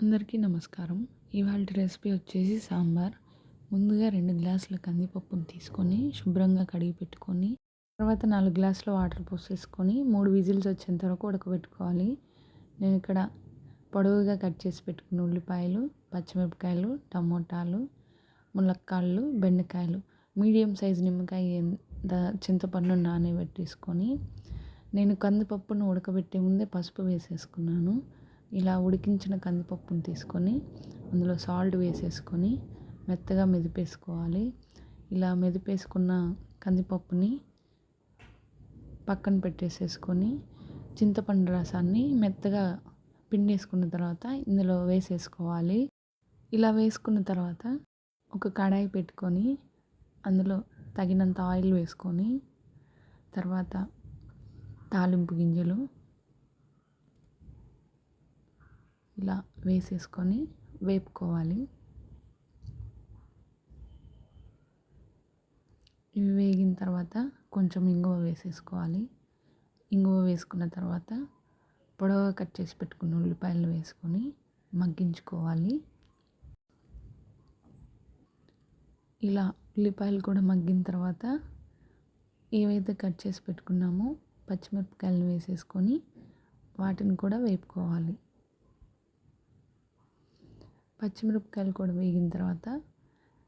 అందరికీ నమస్కారం. ఇవాళ రెసిపీ వచ్చేసి సాంబార్. ముందుగా రెండు గ్లాసుల కందిపప్పును తీసుకొని శుభ్రంగా కడిగి పెట్టుకొని తర్వాత నాలుగు గ్లాసుల వాటర్ పోసేసుకొని మూడు విజిల్స్ వచ్చేంత వరకు ఉడకబెట్టుకోవాలి. నేను ఇక్కడ పొడవుగా కట్ చేసి పెట్టుకున్న ఉల్లిపాయలు పచ్చిమిరపకాయలు టమోటాలు ములక్కాళ్ళు బెండకాయలు మీడియం సైజు నిమ్మకాయ చింతపండు నానబెట్టేసుకొని నేను కందిపప్పును ఉడకబెట్టే ముందే పసుపు వేసేసుకున్నాను. ఇలా ఉడికించిన కందిపప్పును తీసుకొని అందులో సాల్ట్ వేసేసుకొని మెత్తగా మెదిపేసుకోవాలి. ఇలా మెదిపేసుకున్న కందిపప్పుని పక్కన పెట్టేసేసుకొని చింతపండు రసాన్ని మెత్తగా పిండేసుకున్న తర్వాత ఇందులో వేసేసుకోవాలి. ఇలా వేసుకున్న తర్వాత ఒక కడాయి పెట్టుకొని అందులో తగినంత ఆయిల్ వేసుకొని తర్వాత తాలింపు గింజలు ఇలా వేసేసుకొని వేపుకోవాలి. ఇవి వేగిన తర్వాత కొంచెం ఇంగువ వేసేసుకోవాలి. ఇంగువ వేసుకున్న తర్వాత పొడవుగా కట్ చేసి పెట్టుకున్న ఉల్లిపాయలు వేసుకొని మగ్గించుకోవాలి. ఇలా ఉల్లిపాయలు కూడా మగ్గిన తర్వాత ఏవైతే కట్ చేసి పెట్టుకున్నామో పచ్చిమిరపకాయలను వేసేసుకొని వాటిని కూడా వేపుకోవాలి. పచ్చిమిరపకాయలు కూడా వేగిన తర్వాత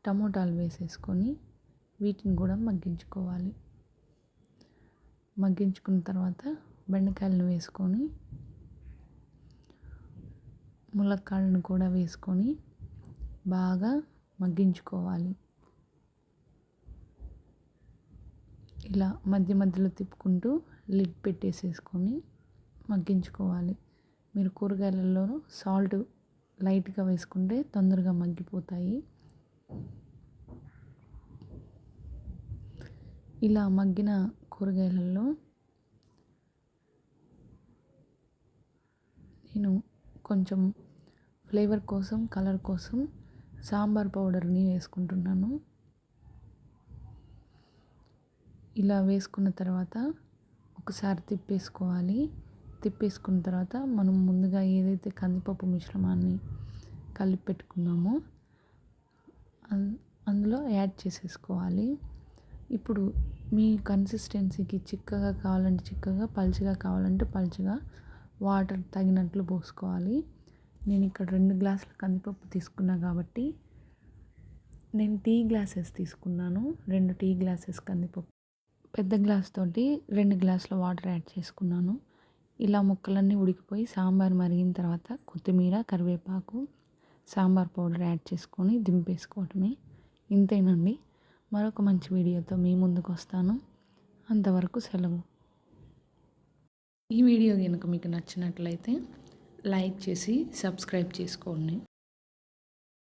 టమోటాలు వేసేసుకొని వీటిని కూడా మగ్గించుకోవాలి. మగ్గించుకున్న తర్వాత బెండకాయలను వేసుకొని ములక్కాడను కూడా వేసుకొని బాగా మగ్గించుకోవాలి. ఇలా మధ్య మధ్యలో తిప్పుకుంటూ లిడ్ పెట్టేసేసుకొని మగ్గించుకోవాలి. మీరు కూరగాయలలో సాల్ట్ లైట్గా వేసుకుంటే తొందరగా మగ్గిపోతాయి. ఇలా మగ్గిన కూరగాయలలో నేను కొంచెం ఫ్లేవర్ కోసం కలర్ కోసం సాంబార్ పౌడర్ని వేసుకుంటున్నాను. ఇలా వేసుకున్న తర్వాత ఒకసారి తిప్పేసుకోవాలి. తిప్పేసుకున్న తర్వాత మనం ముందుగా ఏదైతే కందిపప్పు మిశ్రమాన్ని కలిపి పెట్టుకున్నామో అందులో యాడ్ చేసేసుకోవాలి. ఇప్పుడు మీ కన్సిస్టెన్సీకి చిక్కగా కావాలంటే చిక్కగా పలుచగా కావాలంటే పలుచగా వాటర్ తగినట్లు పోసుకోవాలి. నేను ఇక్కడ రెండు గ్లాసుల కందిపప్పు తీసుకున్నా కాబట్టి నేను టీ గ్లాసెస్ తీసుకున్నాను. రెండు టీ గ్లాసెస్ కందిపప్పు. పెద్ద గ్లాస్ తోటి రెండు గ్లాసుల వాటర్ యాడ్ చేసుకున్నాను. ఇలా ముక్కలన్నీ ఉడికిపోయి సాంబార్ మరిగిన తర్వాత కొత్తిమీర కరివేపాకు సాంబార్ పౌడర్ యాడ్ చేసుకొని దింపేసుకోవటమే. ఇంతేనండి. మరొక మంచి వీడియోతో మీ ముందుకు వస్తాను. అంతవరకు సెలవు. ఈ వీడియో కనుక మీకు నచ్చినట్లయితే లైక్ చేసి సబ్స్క్రైబ్ చేసుకోండి.